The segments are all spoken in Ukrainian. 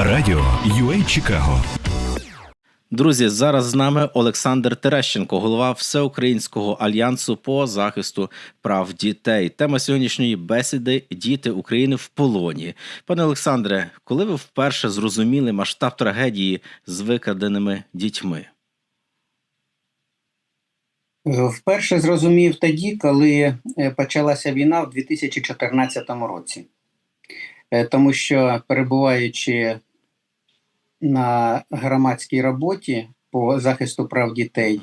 Радіо UA Чикаго. Друзі, зараз з нами Олександр Терещенко, голова Всеукраїнського альянсу по захисту прав дітей. Тема сьогоднішньої бесіди Діти України в полоні. Пане Олександре, коли ви вперше зрозуміли масштаб трагедії з викраденими дітьми? Вперше зрозумів тоді, коли е, почалася війна в 2014 році, Е, тому що перебуваючи на громадській роботі по захисту прав дітей,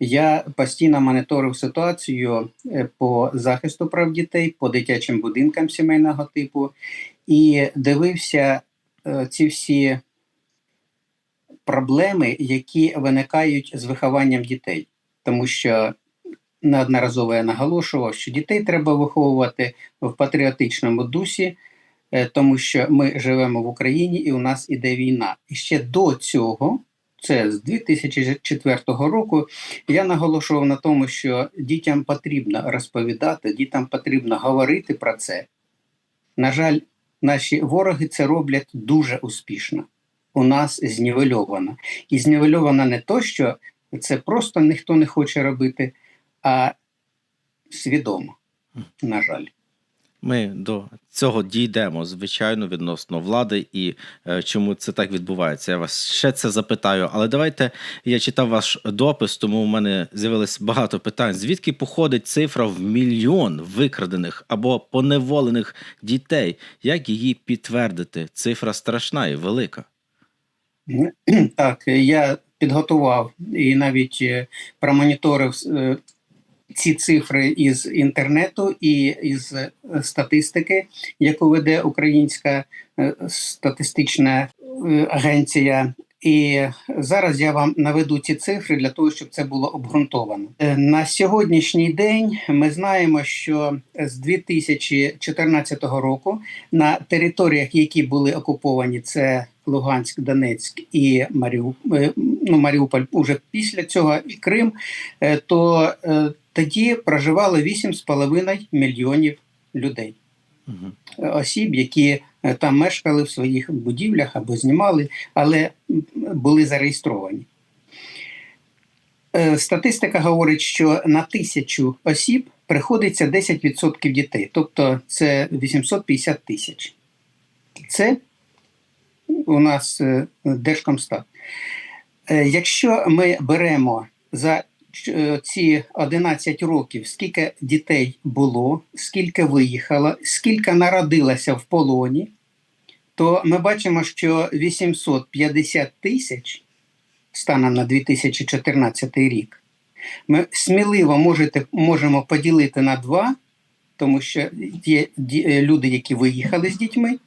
я постійно моніторив ситуацію е, по захисту прав дітей, по дитячим будинкам сімейного типу і дивився е, ці всі проблеми, які виникають з вихованням дітей. Тому що неодноразово я наголошував, що дітей треба виховувати в патріотичному дусі, тому що ми живемо в Україні і у нас іде війна. І ще до цього, це з 2004 року, я наголошував на тому, що дітям потрібно розповідати, дітям потрібно говорити про це. На жаль, наші вороги це роблять дуже успішно. У нас знівельовано. І знівельовано не то, що це просто ніхто не хоче робити, а свідомо, на жаль. Ми до цього дійдемо, звичайно, відносно влади і е, чому це так відбувається. Я вас ще це запитаю. Але давайте я читав ваш допис, тому у мене з'явилось багато питань. Звідки походить цифра в мільйон викрадених або поневолених дітей? Як її підтвердити? Цифра страшна і велика. Так, я підготував і навіть е, промоніторив е, ці цифри із інтернету і із е, статистики, яку веде Українська статистична агенція. І зараз я вам наведу ці цифри для того, щоб це було обґрунтовано. На сьогоднішній день ми знаємо, що з 2014 року на територіях, які були окуповані, це Луганськ, Донецьк і Маріуполь, ну, Маріуполь уже після цього і Крим, то тоді проживало 8,5 мільйонів людей. Осіб, які там мешкали в своїх будівлях або знімали, але були зареєстровані. Статистика говорить, що на тисячу осіб приходиться 10% дітей, тобто це 850 тисяч. Це у нас Держкомстат. Якщо ми беремо за ці 11 років, скільки дітей було, скільки виїхало, скільки народилося в полоні, то ми бачимо, що 850 тисяч станом на 2014 рік. Ми сміливо можете, можемо поділити на два, тому що є люди, які виїхали з дітьми,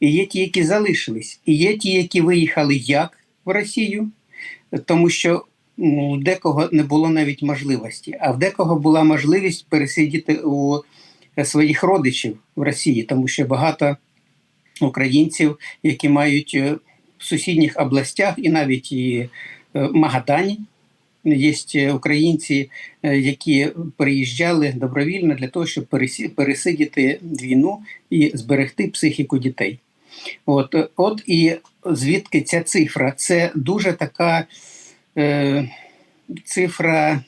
і є ті, які залишились. І є ті, які виїхали як в Росію, тому що ну, у декого не було навіть можливості, а в декого була можливість пересидіти у своїх родичів в Росії, тому що багато українців, які мають в сусідніх областях і навіть і в Магадані. Є українці, які приїжджали добровільно для того, щоб пересидіти війну і зберегти психіку дітей. От от і звідки ця цифра? Це дуже така е, цифра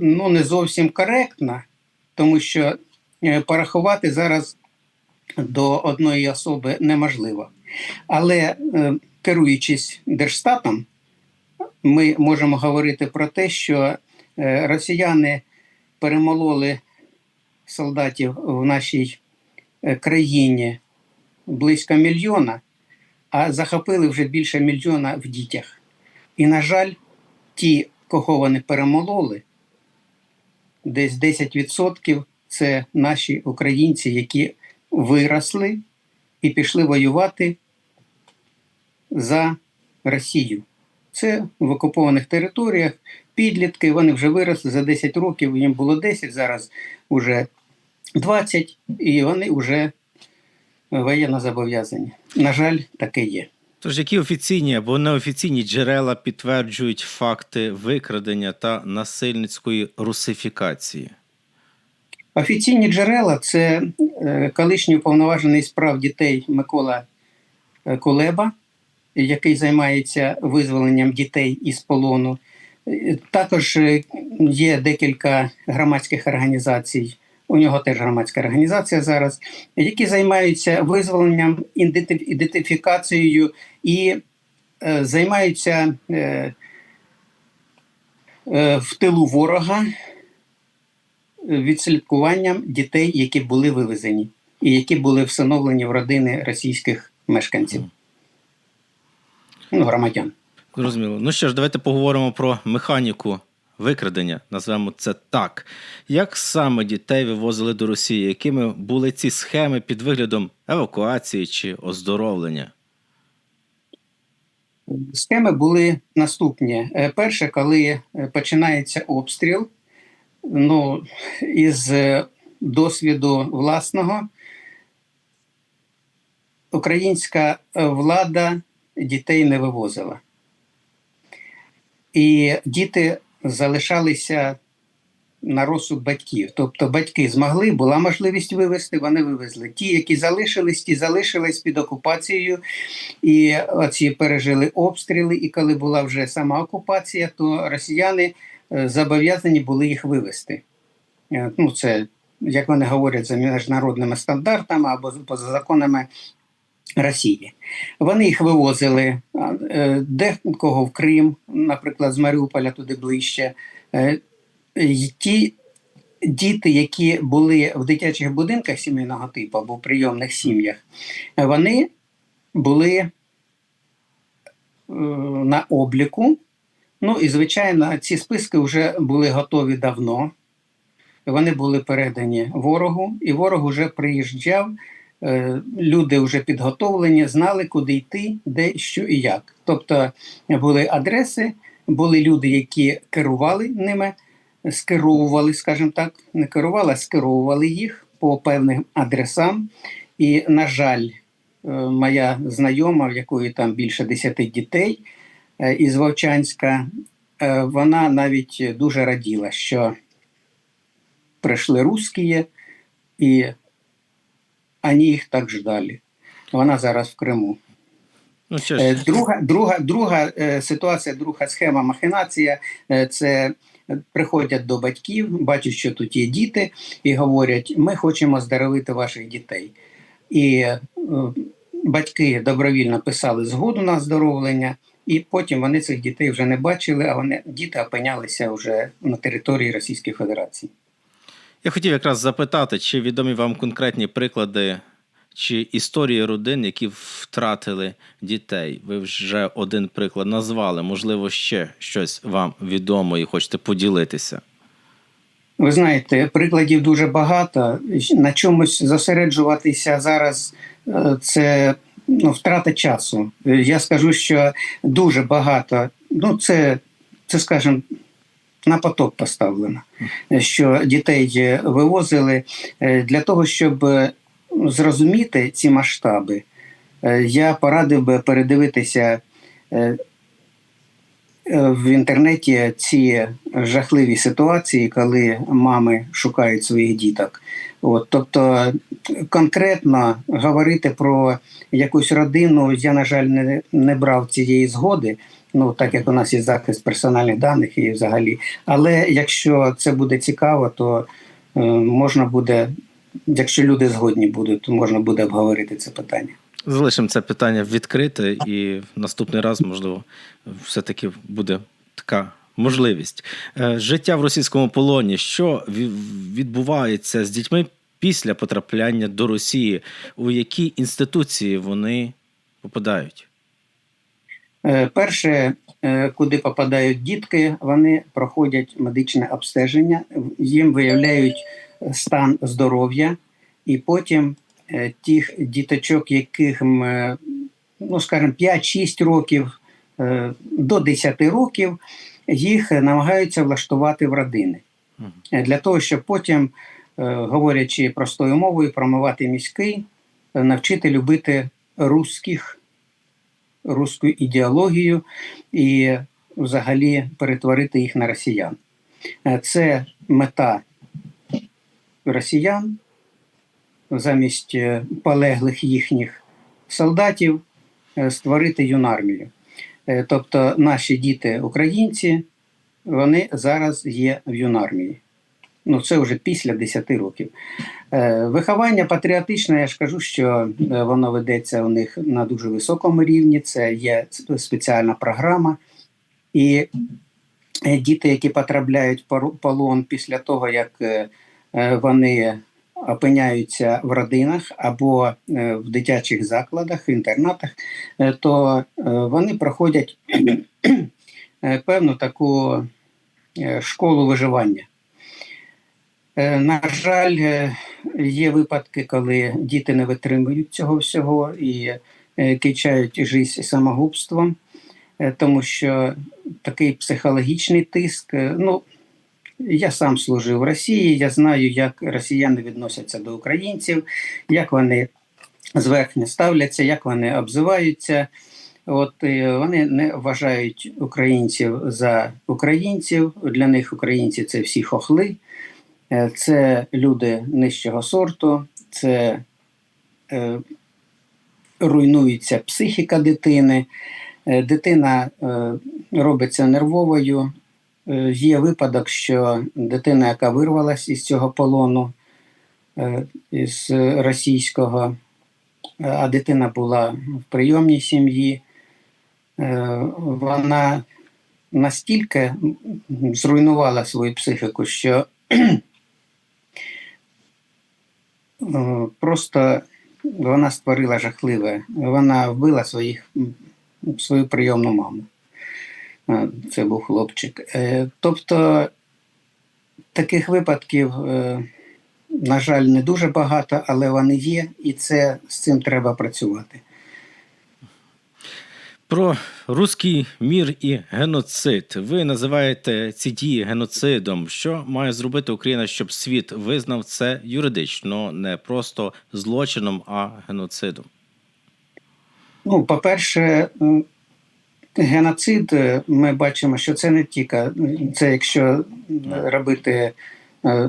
ну, не зовсім коректна, тому що порахувати зараз до одної особи неможливо. Але е, керуючись Держстатом, ми можемо говорити про те, що е, росіяни перемололи солдатів в нашій е, країні близько мільйона, а захопили вже більше мільйона в дітях. І, на жаль, ті, кого вони перемололи, десь 10% це наші українці, які виросли і пішли воювати за Росію. Це в окупованих територіях підлітки, вони вже виросли за 10 років, їм було 10, зараз вже 20, і вони вже воєнно зобов'язані. На жаль, таке є. Тож, які офіційні або неофіційні джерела підтверджують факти викрадення та насильницької русифікації? Офіційні джерела це колишній уповноважений справ дітей Микола е, Кулеба, який займається визволенням дітей із полону. Е, Також е, є декілька громадських організацій. У нього теж громадська організація зараз, які займаються визволенням, ідентифікацією і е, займаються е, е, в тилу ворога відслідкуванням дітей, які були вивезені і які були всиновлені в родини російських мешканців, ну, громадян. Зрозуміло. Ну що ж, давайте поговоримо про механіку викрадення, назвемо це так. Як саме дітей вивозили до Росії? Якими були ці схеми під виглядом евакуації чи оздоровлення? Схеми були наступні. Е, Перше, коли е, починається обстріл, ну, із е, досвіду власного, українська влада дітей не вивозила. І діти залишалися на розсуд батьків. Тобто батьки змогли, була можливість вивезти, вони вивезли. Ті, які залишились, ті залишились під окупацією, і оці пережили обстріли. І коли була вже сама окупація, то росіяни е, зобов'язані були їх вивезти. Е, Ну, це, як вони говорять, за міжнародними стандартами або з- поза законами Росії. Вони їх вивозили е, декого в Крим, наприклад, з Маріуполя туди ближче. Е, Ті діти, які були в дитячих будинках сімейного типу або в прийомних сім'ях, вони були е, на обліку. Ну і звичайно, ці списки вже були готові давно. Вони були передані ворогу, і ворог вже приїжджав. Е, Люди вже підготовлені, знали, куди йти, де, що і як. Тобто були адреси, були люди, які керували ними, скеровували, скажімо так, не керували, а скеровували їх по певним адресам. І, на жаль, е, моя знайома, в якої там більше 10 дітей е, із Вовчанська, вона навіть дуже раділа, що прийшли русські, і вони їх так ждали. Вона зараз в Криму. Ну Е, Друга, друга, друга е, ситуація, друга схема махінація е, це приходять до батьків, бачать, що тут є діти, і говорять: ми хочемо здоровити ваших дітей. І батьки добровільно писали згоду на оздоровлення, і потім вони цих дітей вже не бачили, а вони діти опинялися вже на території Російської Федерації. Я хотів якраз запитати, чи відомі вам конкретні приклади чи історії родин, які втратили дітей? Ви вже один приклад назвали. Можливо, ще щось вам відомо і хочете поділитися. Ви знаєте, прикладів дуже багато. На чомусь зосереджуватися зараз е, це ну, втрата часу. Е, Я скажу, що дуже багато. Ну, це, це скажімо, на поток поставлено, е, що дітей е, вивозили Е, для того, щоб е, зрозуміти ці масштаби. Я порадив би передивитися в інтернеті ці жахливі ситуації, коли мами шукають своїх діток. От, тобто конкретно говорити про якусь родину, я, на жаль, не, не брав цієї згоди. Ну, так як у нас є захист персональних даних і взагалі. Але якщо це буде цікаво, то е, можна буде, якщо люди згодні будуть, то можна буде обговорити це питання. Залишимо це питання відкрите, і в наступний раз, можливо, все-таки буде така можливість. Е, Життя в російському полоні. Що ві- відбувається з дітьми після потрапляння до Росії? У які інституції вони попадають? Е, Перше, е, куди попадають дітки, вони проходять медичне обстеження, їм виявляють стан здоров'я, і потім е, тих діточок, яким, е, ну скажімо, 5-6 років до 10 років, їх намагаються влаштувати в родини. Для того, щоб потім, говорячи простою мовою, промивати мізки, е, навчити любити русських руську ідеологію і взагалі перетворити їх на росіян. Е, Це мета росіян замість е, полеглих їхніх солдатів е, створити юнармію. Тобто наші діти українці, вони зараз є в юнармії. Ну, це вже після 10 років. Е, Виховання патріотичне, я ж кажу, що е, воно ведеться у них на дуже високому рівні. Це є спеціальна програма. І е, діти, які потрапляють в полон після того, як вони опиняються в родинах або в дитячих закладах, інтернатах, то вони проходять певну таку школу виживання. Е, На жаль, е, є випадки, коли діти не витримують цього всього і е, кичають життя самогубством, тому що такий психологічний тиск. Ну, я сам служив в Росії, я знаю, як росіяни відносяться до українців, як вони зверхньо ставляться, як вони обзиваються. От вони не вважають українців за українців. Для них українці це всі хохли. Е, Це люди нижчого сорту, це е, руйнується психіка дитини, е, дитина е, робиться нервовою. Е, є випадок, що дитина, яка вирвалась із цього полону, е, із російського, е, а дитина була в прийомній сім'ї, е, вона настільки зруйнувала свою психіку, що просто вона створила жахливе. Вона вбила своїх, свою прийомну маму. Е, Це був хлопчик. Е, Тобто таких випадків, е, на жаль, не дуже багато, але вони є, і це з цим треба працювати. Про руський мір і геноцид. Ви називаєте ці дії геноцидом. Що має зробити Україна, щоб світ визнав це юридично, не просто злочином, а геноцидом? Ну, по-перше, геноцид, е, ми бачимо, що це не тільки це, якщо робити е,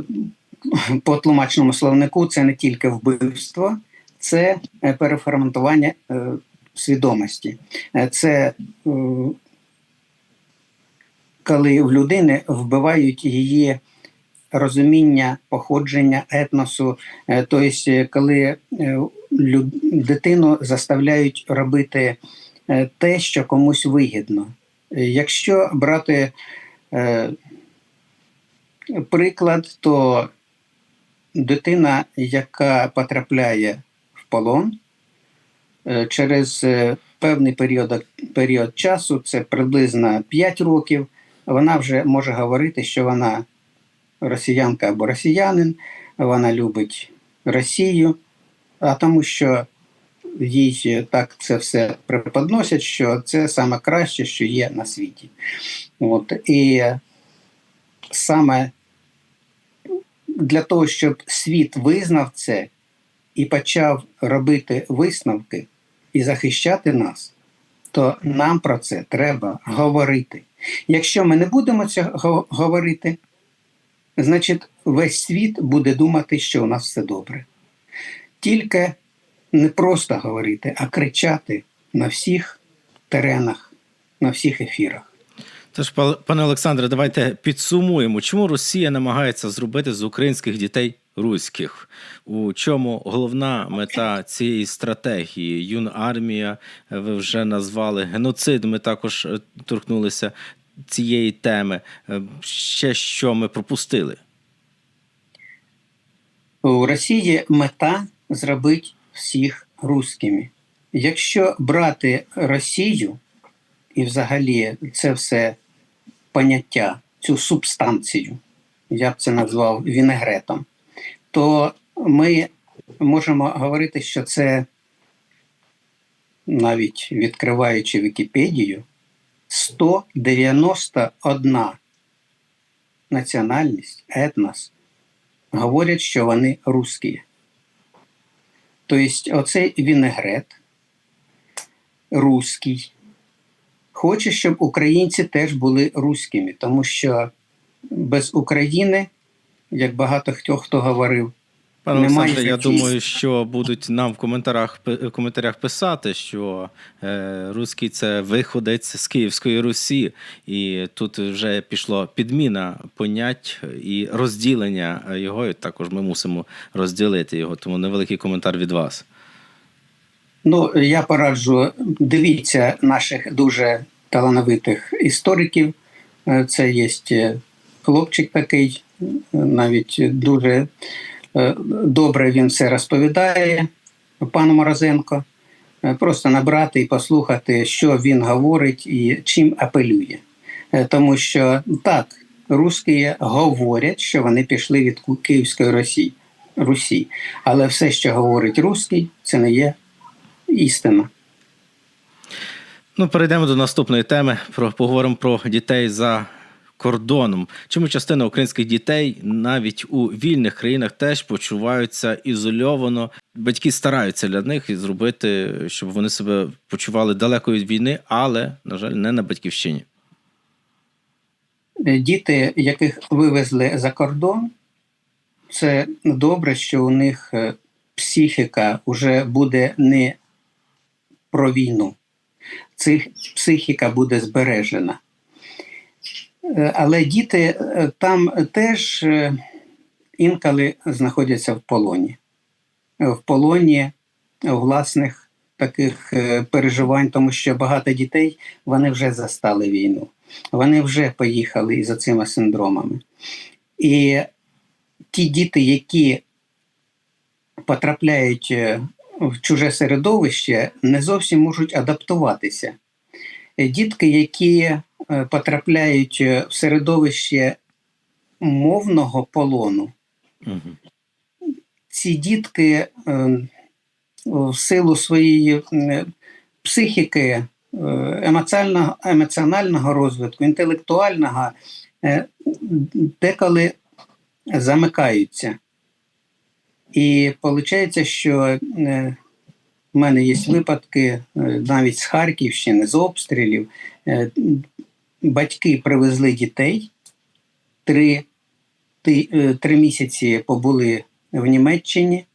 по тлумачному словнику, це не тільки вбивство, це е, переформатування свідомості. Е, Це е, коли в людини вбивають її розуміння походження етносу, Е, Тобто, коли дитину заставляють робити те, що комусь вигідно. Якщо брати приклад, то дитина, яка потрапляє в полон, через е, певний період, період часу, це приблизно 5 років, вона вже може говорити, що вона росіянка або росіянин, вона любить Росію, а тому що їй так це все преподносять, що це саме краще, що є на світі. От. І саме для того, щоб світ визнав це і почав робити висновки і захищати нас, то нам про це треба говорити. Якщо ми не будемо цього говорити, значить весь світ буде думати, що у нас все добре. Тільки не просто говорити, а кричати на всіх теренах, на всіх ефірах. Тож, пане Олександре, давайте підсумуємо, чому Росія намагається зробити з українських дітей руських. У чому головна мета цієї стратегії? Юнармія, ви вже назвали геноцид. Ми також е, торкнулися цієї теми. Е, Ще що ми пропустили? У Росії мета зробити всіх русскими. Якщо брати Росію і взагалі це все поняття, цю субстанцію, я б це назвав вінегретом, то ми можемо говорити, що це навіть відкриваючи Вікіпедію, 191 національність, етнос говорять, що вони русські. Тобто, оцей вінегрет руський хоче, щоб українці теж були руськими, тому що без України, як багато хто хто говорив, Пане Олександре, я думаю, що будуть нам в коментарях в коментарях писати, що е, руський це виходець з Київської Русі, і тут вже пішло підміна понять і розділення його. І також ми мусимо розділити його. Тому невеликий коментар від вас. Ну, я пораджу, дивіться наших дуже талановитих істориків. Е, Це є е, хлопчик такий, навіть дуже е, добре він все розповідає, пан Морозенко. Е, Просто набрати і послухати, що він говорить і чим апелює. Е, Тому що так, русські говорять, що вони пішли від Київської Росії, Русі. Але все, що говорить русський, це не є істина. Ну, перейдемо до наступної теми. Про поговоримо про дітей за кордоном. Чому частина українських дітей навіть у вільних країнах теж почуваються ізольовано? Батьки стараються для них зробити, щоб вони себе почували далеко від війни, але на жаль, не на батьківщині. Діти, яких вивезли за кордон, це добре, що у них е, психіка вже буде не про війну. Цих психіка буде збережена. Але діти е, там теж е, інколи знаходяться в полоні. В полоні власних таких е, переживань, тому що багато дітей вони вже застали війну вони вже поїхали із цими синдромами. І ті діти, які потрапляють в чуже середовище, не зовсім можуть адаптуватися. Дітки, які потрапляють е, в середовище мовного полону, Угу. ці дітки е, в силу своєї е, психіки, е, емоціонального, емоціонального розвитку, інтелектуального, е, деколи замикаються. І виходить, що е, в мене є випадки е, навіть з Харківщини, з обстрілів. Батьки привезли дітей, три, е, три місяці побули в Німеччині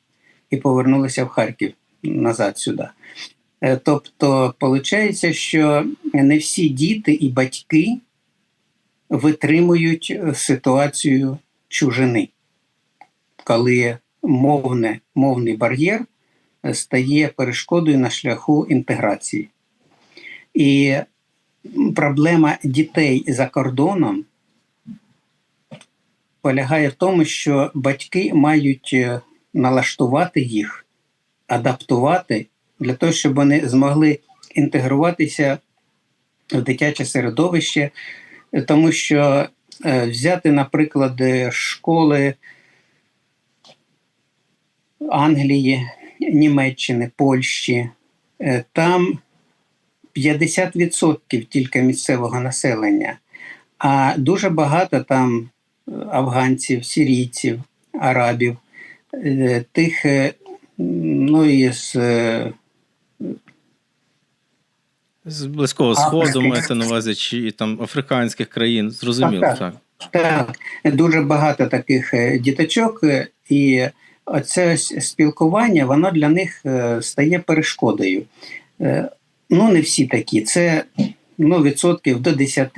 і повернулися в Харків назад сюди. Е, Тобто, виходить, що не всі діти і батьки витримують е, ситуацію чужини, коли мовне, мовний бар'єр стає перешкодою на шляху інтеграції. І проблема дітей за кордоном полягає в тому, що батьки мають е, налаштувати їх, адаптувати для того, щоб вони змогли інтегруватися в дитяче середовище, тому що е, взяти, наприклад, е, школи Англії, Німеччини, Польщі, там 50% тільки місцевого населення, а дуже багато там е, афганців, сирійців, арабів, е, тих, е, ну і з З близького сходу маєте на увазі, чи там африканських країн. Зрозуміло, Так, так. Так, дуже багато таких діточок, і оце спілкування воно для них стає перешкодою. Ну, не всі такі. Це ну, відсотків до 10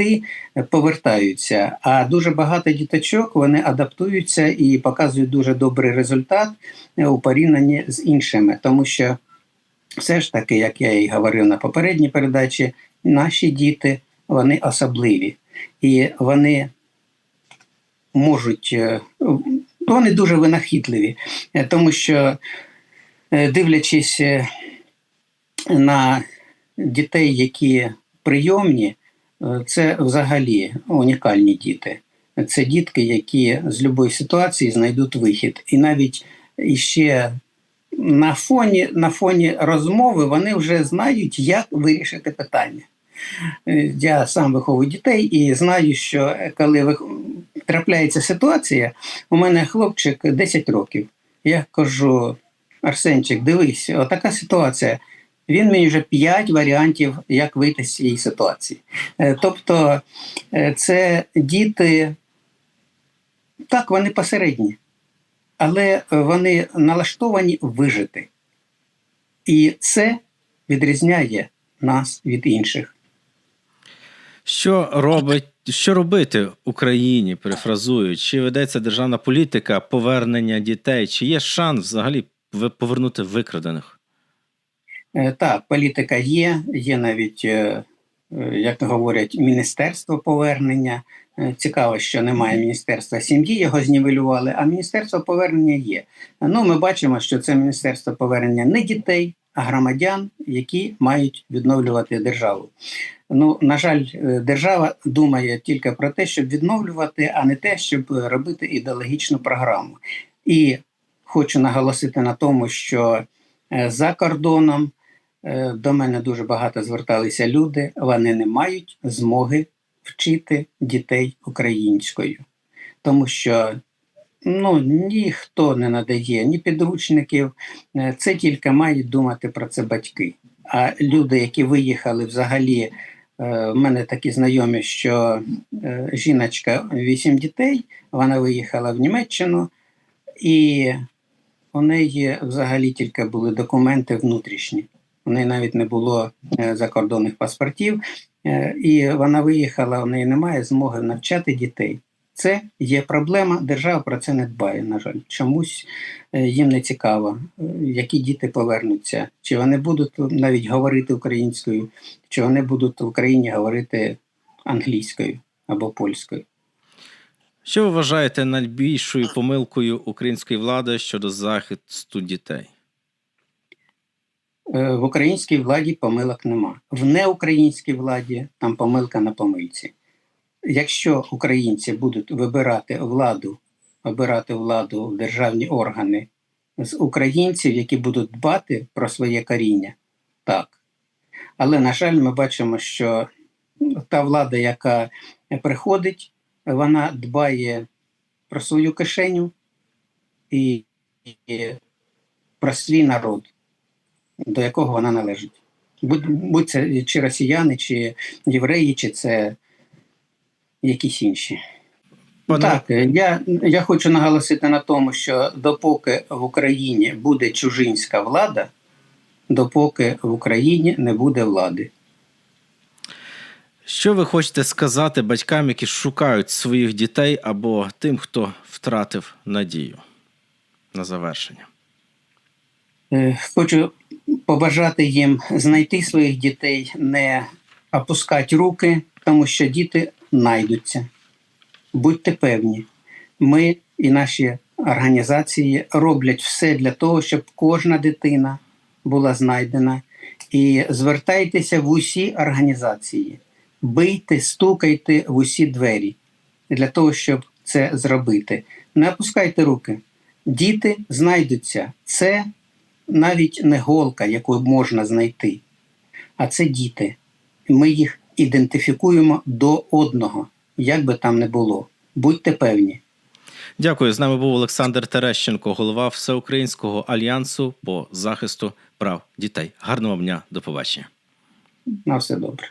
повертаються. А дуже багато діточок вони адаптуються і показують дуже добрий результат у порівнянні з іншими, тому що все ж таки, як я і говорив на попередній передачі, наші діти вони особливі і вони можуть, е, вони дуже винахідливі, е, тому що, е, дивлячись на дітей, які прийомні, е, це взагалі унікальні діти. Це дітки, які з будь-якої ситуації знайдуть вихід. І навіть іще на фоні, на фоні розмови вони вже знають, як вирішити питання. Е, Я сам виховую дітей і знаю, що коли трапляється ситуація, у мене хлопчик 10 років. Я кажу: Арсенчик, дивись, отака ситуація. Він мені вже 5 варіантів, як вийти з цієї ситуації. Е, Тобто, е, це діти, так, вони посередні. але вони налаштовані вижити. І це відрізняє нас від інших. Що робить, що робити Україні, перефразую, чи ведеться державна політика повернення дітей, чи є шанс взагалі повернути викрадених? Е, Так, політика є, є навіть, е, е, як говорять, міністерство повернення. Цікаво, що немає міністерства сім'ї, його знівелювали, а міністерство повернення є. Ну, ми бачимо, що це міністерство повернення не дітей, а громадян, які мають відновлювати державу. Ну, на жаль, держава думає тільки про те, щоб відновлювати, а не те, щоб робити ідеологічну програму. І хочу наголосити на тому, що за кордоном до мене дуже багато зверталися люди. Вони не мають змоги вчити дітей українською, тому що ну, ніхто не надає ні підручників, Е, це тільки мають думати про це батьки. А люди, які виїхали взагалі, е, в мене такі знайомі, що е, жіночка 8 дітей, вона виїхала в Німеччину, і у неї взагалі тільки були документи внутрішні. У неї навіть не було е, закордонних паспортів, Е, і вона виїхала, у неї немає змоги навчати дітей. Це є проблема, держава про це не дбає, на жаль. Чомусь е, їм не цікаво, які діти повернуться, чи вони будуть навіть говорити українською, чи вони будуть в Україні говорити англійською або польською. Що ви вважаєте найбільшою помилкою української влади щодо захисту дітей? Е, В українській владі помилок нема. В неукраїнській владі там помилка на помилці. Якщо українці будуть вибирати владу, обирати владу в державні органи з українців, які будуть дбати про своє коріння, так. Але, на жаль, ми бачимо, що та влада, яка приходить, вона дбає про свою кишеню і, і про свій народ до якого вона належить. Будь, будь це чи росіяни, чи євреї, чи це якісь інші. Пане- Так, е, я, я хочу наголосити на тому, що допоки в Україні буде чужинська влада, допоки в Україні не буде влади. Що ви хочете сказати батькам, які шукають своїх дітей або тим, хто втратив надію на завершення? Е, Хочу побажати їм знайти своїх дітей, не опускати руки, тому що діти знайдуться. Будьте певні, ми і наші організації роблять все для того, щоб кожна дитина була знайдена. І звертайтеся в усі організації, бийте, стукайте в усі двері для того, щоб це зробити. Не опускайте руки. Діти знайдуться. Це навіть не голка, яку можна знайти, а це діти. Ми їх ідентифікуємо до одного, як би там не було. Будьте певні. Дякую. З нами був Олександр Терещенко, голова Всеукраїнського альянсу по захисту прав дітей. Гарного вам дня, до побачення. На все добре.